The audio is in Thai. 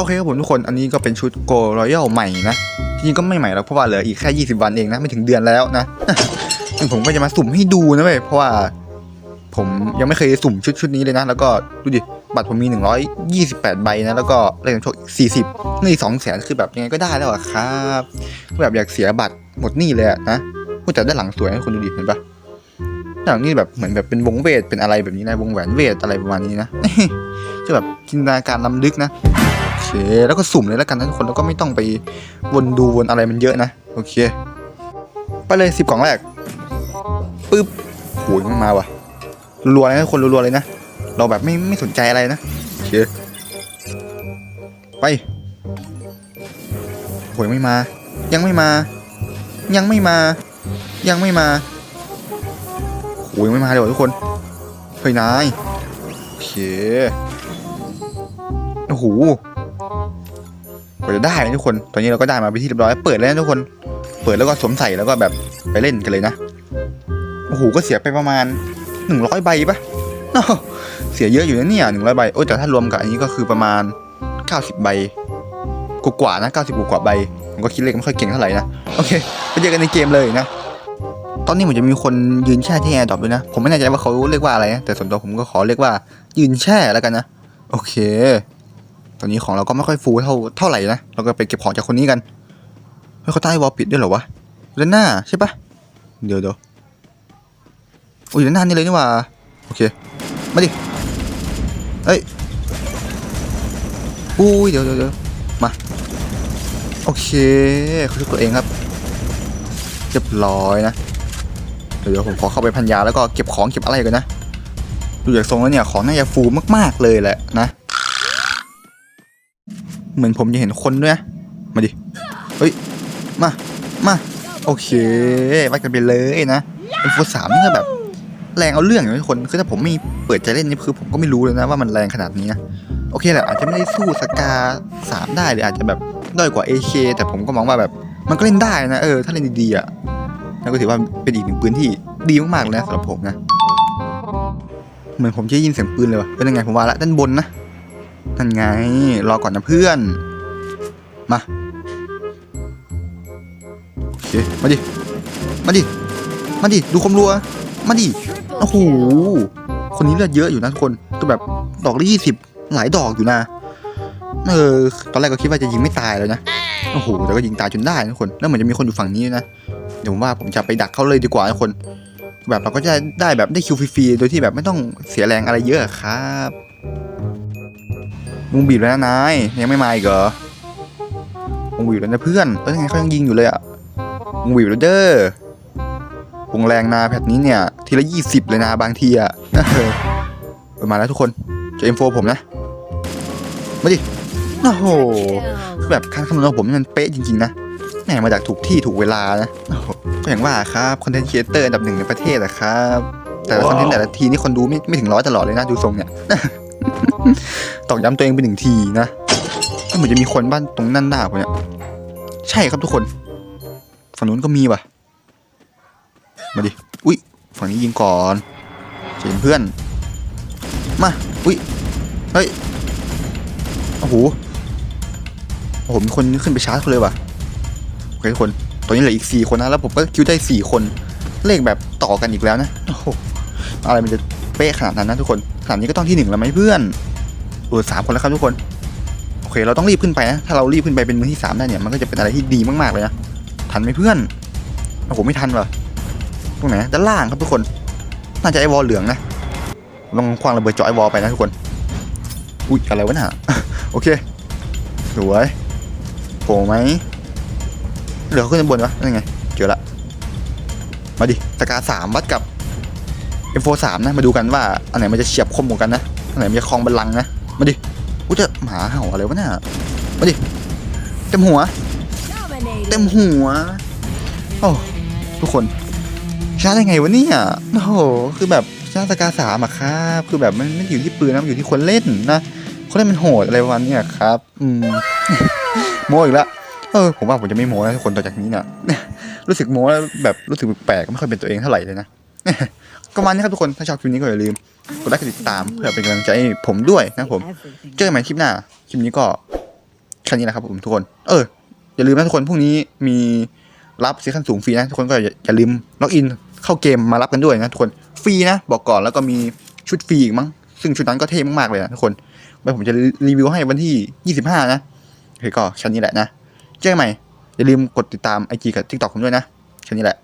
โอเคครับผมทุกคนอันนี้ก็เป็นชุดโกรอยัลใหม่นะจริงก็ไม่ใหม่หรอกเพราะว่าเหลืออีกแค่ 20 วันเองนะ ไม่ถึงเดือนแล้วนะซึ่งผมก็จะมาสุ่มให้ดูนะเว้ยเพราะว่า ผมยังไม่เคยสุ่มชุดชุดนี้เลยนะ แล้วก็ดูดิบัตรผมมี 128 ใบนะ แล้วก็เลขนโชคอีก 40นี่2แสนคือแบบยังไงก็ได้แล้วอะครับแบบอยากเสียบัตรหมดหนี่เลยอะนะพูดแต่ด้านหลังสวยนะคุณดูดิเห็นปะด้านหลังนี่แบบเหมือนแบบเป็นวงเวทเป็นอะไรแบบนี้นะวงแหวนเวทอะไรประมาณนี้นะจะแบบจินตนาการล้ำลึกนะ เคแล้วก็สุ่มเลยแล้วกันนะทุกคนแล้วก็ไม่ต้องไปวนดูวนอะไรมันเยอะนะโอเค ไปเลยสิบกล่องแรกปึ๊บโหยมันมาว่ะรัวๆเลยนะทุกคนรัวๆเลยนะเราแบบไม่ไม่สนใจอะไรนะโอเคไปโหยไม่มา ยังไม่มา ยังไม่มา ยังไม่มาโหยไม่มาเลยวทุกคนเฮ้ยนายโอเคโอ้โห กว่าจะได้นะทุกคน ตอนนี้เราก็ได้มาไปที่เรียบร้อย เปิดแล้วนะทุกคน เปิดแล้วก็สวมใส่แล้วก็แบบไปเล่นกันเลยนะ โอ้โห ก็เสียไปประมาณหนึ่งร้อยใบปะเสียเยอะอยู่นะเนี่ยหนึ่งร้อยใบ โอ้แต่ถ้ารวมกับอันนี้ก็คือประมาณเก้าสิบใบกว่าๆนะเก้าสิบกว่าใบ ผมก็คิดเลขไม่ค่อยเก่งเท่าไหร่นะ โอเค ไปเจอกันในเกมเลยนะ ตอนนี้เหมือนจะมีคนยืนแช่ที่แอร์ดรอปด้วยนะ ผมไม่แน่ใจว่าเขาเรียกว่าอะไรนะ แต่ส่วนตัวผมก็ขอเรียกว่ายืนแช่แล้วกันนะ โอเค ตอนนี้ของเราก็ไม่ค่อยฟูเท่าเท่าไหร่นะ เราก็ไปเก็บของจากคนนี้กัน เฮ้ยเขาใต้วอลปิดด้วยเหรอวะด้านน้าใช่ปะเดี๋ยวเดี๋ยวโอ้ยด้านน้านี่เลยนี่ว่า โอเค มาดิเอ้ยอุ้ยเดี๋ยวเดี๋ยวมา โอเคเขาช่วยตัวเองครับเรียบร้อยนะเดี๋ยวเดี๋ยวผมขอเข้าไปพันยาแล้วก็เก็บของเก็บอะไรกันนะ ดูจากทรงแล้วเนี่ยของน่าจะฟูมากๆเลยแหละนะ เหมือนผมจะเห็นคนด้วยนะมาดิ เฮ้ย มา มา โอเควัดกันไปเลยนะเป็นฟูสามนี่ก็แบบ แรงเอาเรื่องอยู่นะทุกคน คือถ้าผมไม่เปิดใจเล่นนี่คือผมก็ไม่รู้เลยนะว่ามันแรงขนาดนี้นะโอเคแหละอาจจะไม่ได้สู้สกาสามได้หรืออาจจะแบบด้อยกว่า AK แต่ผมก็มองว่าแบบมันก็เล่นได้นะเออถ้าเล่นดีๆอะนั่นก็ถือว่าเป็นอีกหนึ่งปืนที่ดีมากๆเลยนะสำหรับผมนะ เหมือนผมจะยินเสียงปืนเลยวะเป็นยังไงผมว่าละด้านบนนะ นั่นไง รอก่อนนะเพื่อน มาโอเคมาดิ มาดิ มาดิ ดูความรัว มาดิ โอ้โห คนนี้เลือดเยอะอยู่นะทุกคนตัวแบบดอกละยี่สิบหลายดอกอยู่นะ เออ ตอนแรกก็คิดว่าจะยิงไม่ตายแล้วนะ โอ้โห แต่ก็ยิงตายจนได้ทุกคน แล้วเหมือนจะมีคนอยู่ฝั่งนี้นะ เดี๋ยวผมว่าผมจะไปดักเขาเลยดีกว่าทุกคน แบบเราก็จะได้แบบได้คิวฟรีๆ โดยที่แบบไม่ต้องเสียแรงอะไรเยอะครับ วงบีบแล้วนะนายยังไม่มาอีกเหรอวงบีบแล้วนะเพื่อนเอ้ยยังไงเขายังยิงอยู่เลยอะวงบีบแล้วเด้อวงแรงนาแพทนี้เนี่ย ทีละยี่สิบเลยนะบางทีอะเออเออมาแล้วทุกคนเจะเอ็มโฟผมนะมาดิโอ้โหแบบการคำนวณของผมนี่มันเป๊ะจริงๆนะแหมมาจากถูกที่ถูกเวลานะโอ้โหก็อย่างว่าครับคอนเทนต์ครีเอเตอร์อันดับหนึ่งในประเทศอะครับ แต่ละคอนเทนต์แต่ละทีนี่คนดูไม่ไม่ถึงร้อยตลอดเลยนะดูทรงเนี่ย ตอกย้ำตัวเองไปหนึ่งทีนะเหมือนจะมีคนบ้านตรงนั่นหน้าผมเนี่ยใช่ครับทุกคนฝั่งนู้นก็มีว่ะ มาดิ อุ้ยฝั่งนี้ยิงก่อนเจนเพื่อน มา อุ้ย เฮ้ย โอ้โห โอ้โห มีคนขึ้นไปชาร์จเขาเลยว่ะ โอเคทุกคน ตอนนี้เหลืออีกสี่คนนะ แล้วผมก็คิวได้สี่คน เลขแบบต่อกันอีกแล้วนะ โอ้โห อะไรมันจะ เป๊ะขนาดนั้นนะทุกคนขนาดนี้ก็ต้องที่หนึ่งแล้วไหมเพื่อนเออสามคนแล้วครับทุกคนโอเค เราต้องรีบขึ้นไปนะ ถ้าเรารีบขึ้นไปเป็นมือที่สามได้เนี่ยมันก็จะเป็นอะไรที่ดีมากๆเลยนะทันไหมเพื่อนโอ้โหไม่ทันว่ะตรงไหนด้านล่างครับทุกคน น่าจะไอวอลเหลืองนะลองควางระเบิดเจาะไอวอลไปนะทุกคนอุ๊ยอะไรวะน่ะโอเคสวยโผล่ไหมเหลือขึ้นบนวะนั่นไงเจอละมาดิตะกาสามวัดกับ M4 สามนะมาดูกันว่าอันไหนมันจะเฉียบคมกว่ากันนะอันไหนมันจะคลองบัลลังก์นะมาดิอุ้ยจะหมาเห่าอะไรวะน่ะมาดิเต็มหัว เต็มหัวโอ้ทุกคนชนะได้ไงวะเนี่ยโอ้โหคือแบบชนะสกาสามอะครับคือแบบมันไม่ได้อยู่ที่ปืนนะมันอยู่ที่คนเล่นนะคนเล่นมันโหดอะไรประมาณเนี้ยครับ อืมโมอีกแล้วเออผมว่าผมจะไม่โมแล้วทุกคนต่อจากนี้เนี่ยรู้สึกโมแล้วแบบรู้สึกแปลกไม่ค่อยเป็นตัวเองเท่าไหร่เลยนะ ก็ประมาณนี้ครับทุกคนถ้าชอบคลิปนี้ก็อย่าลืมกดไลค์กดติดตามเพื่อเป็นกำลังใจให้ผมด้วยนะครับผมเจอกันใหม่คลิปหน้าคลิปนี้ก็ค่นี้แหละครับผมทุกคน เออ อย่าลืมนะทุกคนพรุ่งนี้มีรับซีซั่นสูงฟรีนะทุกคนก็อย่าอย่าลืมล็อกอินเข้าเกมมารับกันด้วยนะทุกคนฟรีนะ บอกก่อนแล้วก็มีชุดฟรีอีกมั้งซึ่งชุดนั้นก็เท่มากๆเลยนะทุกคนไว้ผมจะรีวิวให้วันที่ 25 นะโอเคก็แค่นี้แหละนะ เจอกันใหม่ อย่าลืมกดติดตามไอจีกับทิกตอกผมด้วยนะแค่นี้แหละ